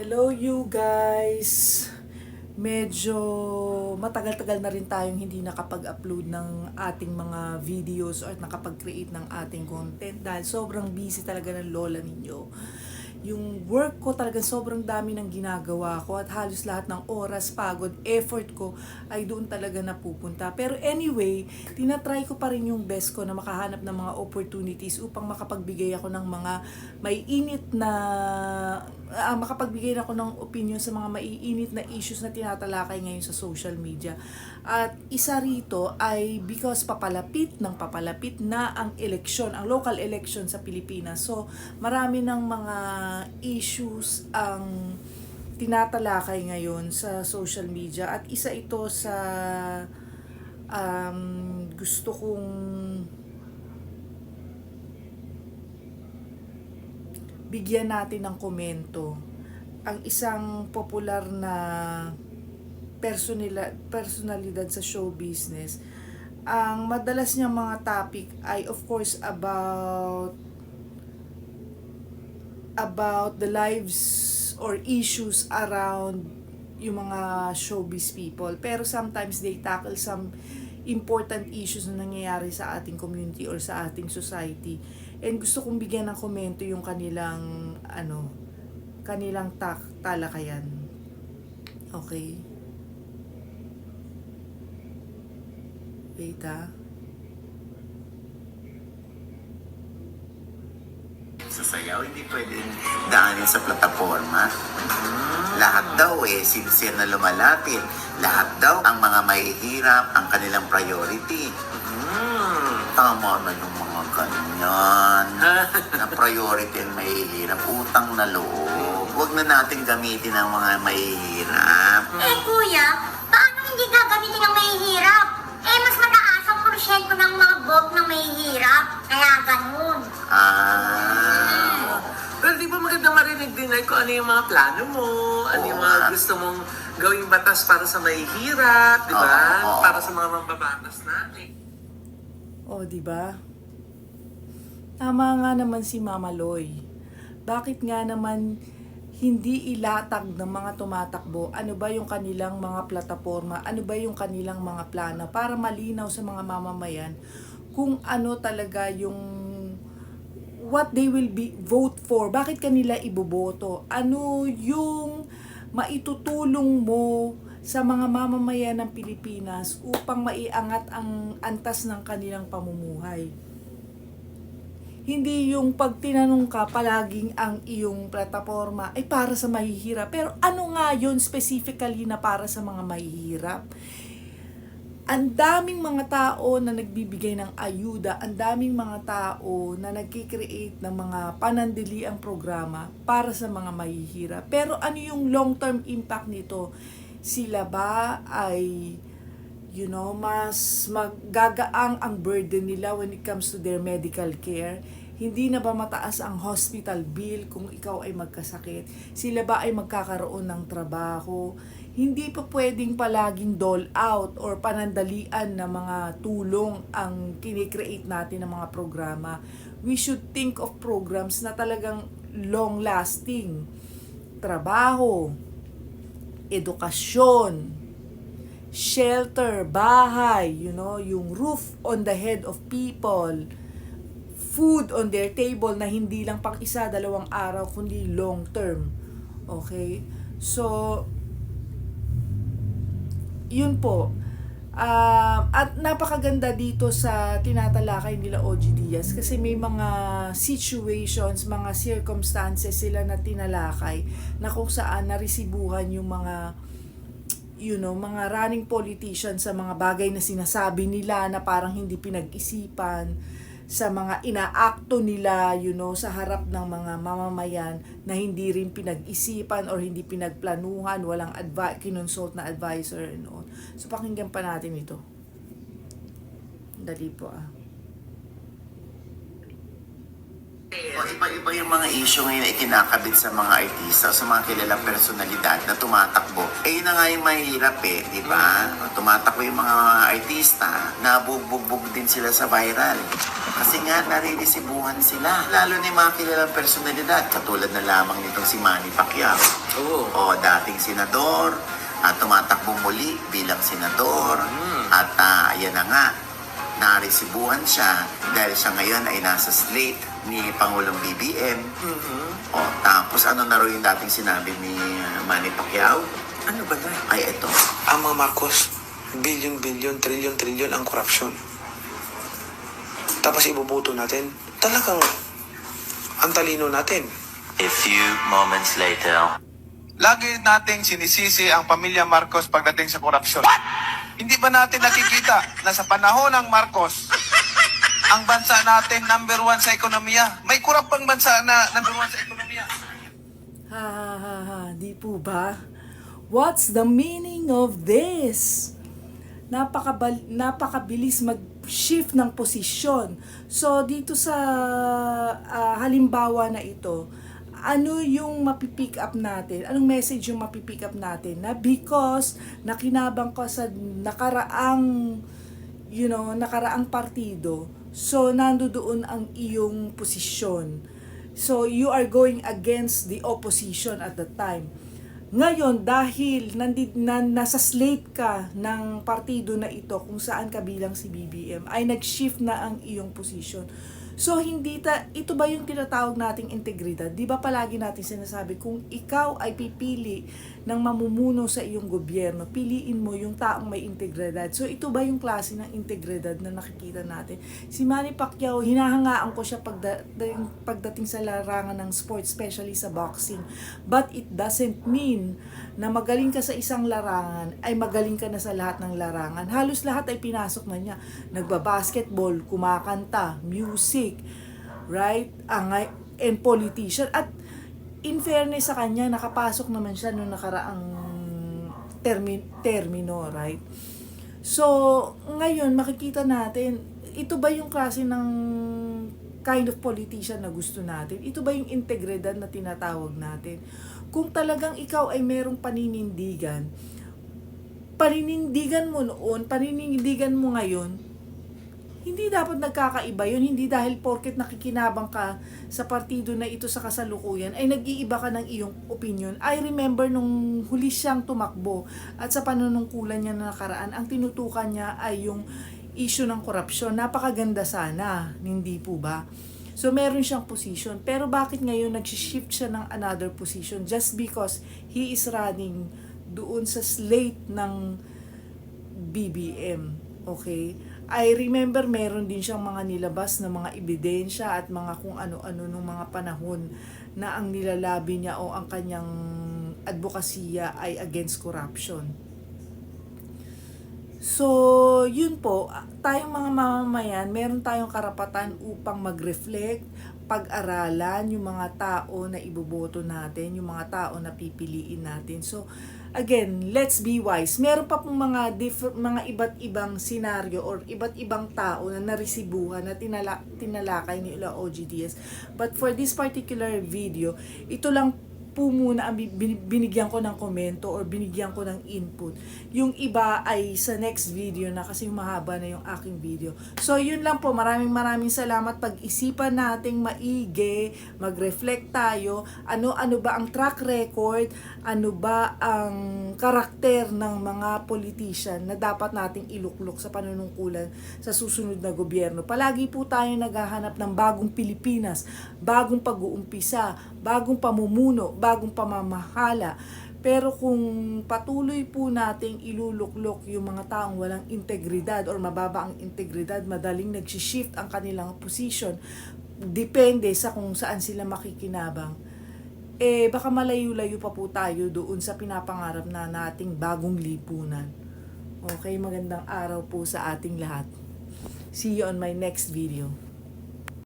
Hello you guys! Medyo matagal-tagal na rin tayong hindi nakapag-upload ng ating mga videos or nakapag-create ng ating content dahil sobrang busy talaga ng lola ninyo. Yung work ko talagang sobrang dami ng ginagawa ko at halos lahat ng oras, pagod, effort ko ay doon talaga napupunta. Pero anyway, tinatry ko pa rin yung best ko na makahanap ng mga opportunities upang makapagbigay ako ng mga may init na ah, makapagbigay ako ng opinion sa mga maiinit na issues na tinatalakay ngayon sa social media. At isa rito ay because papalapit ng papalapit na ang eleksyon, ang local election sa Pilipinas. So, marami ng mga issues ang tinatalakay ngayon sa social media at isa ito sa um, gusto kong bigyan natin ng komento ang isang popular na personila, personalidad sa show business. Ang madalas niyang mga topic ay of course about about the lives or issues around yung mga showbiz people. Pero sometimes they tackle some important issues na nangyayari sa ating community or sa ating society and gusto kong bigyan ng komento yung kanilang ano kanilang tak talakayan okay wait ah sa sayaw, hindi pwedeng daanin sa plataforma. Lahat daw eh, sincere na lumalapit. Lahat daw ang mga mahihirap, ang kanilang priority. Tama na yung mga ganyan. na priority ang mahihirap, utang na loob. Huwag na natin gamitin ang mga mahihirap. Eh kuya, paano hindi gagamitin ng mahihirap? Eh mas mataas ang porsyento ng mga bot ng mahihirap. Kaya ganun. Ah, Pero di ba maganda marinig din ay kung ano yung mga plano mo, ano yung Oo mga nga. gusto mong gawing batas para sa mahihirap, di ba? Oo, oo. Para sa mga mambabatas natin. Oh, di ba? Tama nga naman si Mama Loy. Bakit nga naman hindi ilatag ng mga tumatakbo ano ba yung kanilang mga plataforma, ano ba yung kanilang mga plano para malinaw sa mga mamamayan kung ano talaga yung what they will be vote for. Bakit kanila iboboto? Ano yung maitutulong mo sa mga mamamayan ng Pilipinas upang maiangat ang antas ng kanilang pamumuhay? Hindi yung pag tinanong ka palaging ang iyong plataforma ay para sa mahihirap. Pero ano nga yun specifically na para sa mga mahihirap? ang daming mga tao na nagbibigay ng ayuda, ang daming mga tao na nagkikreate ng mga panandiliang programa para sa mga mahihirap. Pero ano yung long-term impact nito? Sila ba ay you know, mas magagaang ang burden nila when it comes to their medical care? Hindi na ba mataas ang hospital bill kung ikaw ay magkasakit? Sila ba ay magkakaroon ng trabaho? Hindi pa pwedeng palaging dole out or panandalian na mga tulong ang kinikreate natin ng mga programa. We should think of programs na talagang long-lasting. Trabaho, edukasyon, shelter, bahay, you know, yung roof on the head of people, food on their table na hindi lang pang isa, dalawang araw, kundi long term. Okay? So, yun po. Um, at napakaganda dito sa tinatalakay nila OG Diaz kasi may mga situations, mga circumstances sila na tinalakay na kung saan narisibuhan yung mga you know, mga running politicians sa mga bagay na sinasabi nila na parang hindi pinag-isipan sa mga inaakto nila, you know, sa harap ng mga mamamayan na hindi rin pinag-isipan or hindi pinagplanuhan, walang advi- kinonsult na advisor and all. So, pakinggan pa natin ito. Dali po ah. Iba-iba yung mga issue ngayon na ikinakabit sa mga artista o sa mga kilalang personalidad na tumatakbo. Eh yun na nga yung mahirap eh, di ba? Tumatakbo yung mga artista, nabugbog din sila sa viral. Kasi nga naririsibuhan sila. Lalo na yung mga kilalang personalidad, katulad na lamang nitong si Manny Pacquiao. Oo. O dating senador, at tumatakbo muli bilang senador. At ah, ayan na nga, narisibuhan siya dahil siya ngayon ay nasa slate ni Pangulong BBM. O, tapos ano na raw yung dating sinabi ni ah, Manny Pacquiao? Ano ba na? Ay, eto. ang mga Marcos, billion-billion, trillion-trillion ang korupsyon. Tapos ibubuto natin, talagang ang talino natin. A few moments later. Lagi nating sinisisi ang pamilya Marcos pagdating sa korupsyon. Hindi ba natin nakikita na sa panahon ng Marcos, ang bansa natin number one sa ekonomiya? May kurap pang bansa na number one sa ekonomiya. Ha ha ha di po ba? What's the meaning of this? Napakabal, napakabilis mag-shift ng posisyon. So, dito sa ah, halimbawa na ito, ano yung mapipick up natin? Anong message yung mapipick up natin? Na because nakinabang ka sa nakaraang you know, nakaraang partido, so nandoon ang iyong posisyon. So you are going against the opposition at the time. Ngayon, dahil nandi, na, nasa slate ka ng partido na ito kung saan kabilang si BBM, ay nag-shift na ang iyong position. So, hindi ta, ito ba yung tinatawag nating integridad? Di ba palagi natin sinasabi, kung ikaw ay pipili ng mamumuno sa iyong gobyerno, piliin mo yung taong may integridad. So, ito ba yung klase ng integridad na nakikita natin? Si Manny Pacquiao, hinahangaan ko siya pagdating, pagdating sa larangan ng sport, especially sa boxing. But it doesn't mean na magaling ka sa isang larangan, ay magaling ka na sa lahat ng larangan. Halos lahat ay pinasok na niya. Nagbabasketball, kumakanta, music, right? Ang and politician. At in fairness sa kanya, nakapasok naman siya noong nakaraang termi, termino, right? So, ngayon, makikita natin, ito ba yung klase ng kind of politician na gusto natin? Ito ba yung integridad na tinatawag natin? Kung talagang ikaw ay merong paninindigan, paninindigan mo noon, paninindigan mo ngayon, hindi dapat nagkakaiba yun. Hindi dahil porket nakikinabang ka sa partido na ito sa kasalukuyan, ay nag-iiba ka ng iyong opinion. I remember nung huli siyang tumakbo at sa panunungkulan niya na nakaraan, ang tinutukan niya ay yung issue ng korupsyon. Napakaganda sana, hindi po ba? So, meron siyang position. Pero bakit ngayon nag-shift siya ng another position? Just because he is running doon sa slate ng BBM. Okay? I remember meron din siyang mga nilabas na mga ebidensya at mga kung ano-ano nung mga panahon na ang nilalabi niya o ang kanyang advokasya ay against corruption. So, yun po, tayong mga mamamayan, meron tayong karapatan upang mag-reflect, pag-aralan yung mga tao na iboboto natin, yung mga tao na pipiliin natin. So, again, let's be wise. Meron pa pong mga diff- mga iba't ibang senaryo or iba't ibang tao na narisibuhan na tinala- tinalakay ni Ula OGDS. But for this particular video, ito lang po muna ang bi- bin- binigyan ko ng komento or binigyan ko ng input. Yung iba ay sa next video na kasi mahaba na yung aking video. So yun lang po, maraming maraming salamat. Pag-isipan nating maigi, mag-reflect tayo, ano-ano ba ang track record, ano ba ang karakter ng mga politician na dapat nating iluklok sa panunungkulan sa susunod na gobyerno. Palagi po tayo naghahanap ng bagong Pilipinas, bagong pag-uumpisa, bagong pamumuno, bagong pamamahala. Pero kung patuloy po nating iluluklok yung mga taong walang integridad or mababa ang integridad, madaling nagsishift ang kanilang position, depende sa kung saan sila makikinabang, eh baka malayo-layo pa po tayo doon sa pinapangarap na nating bagong lipunan. Okay, magandang araw po sa ating lahat. See you on my next video.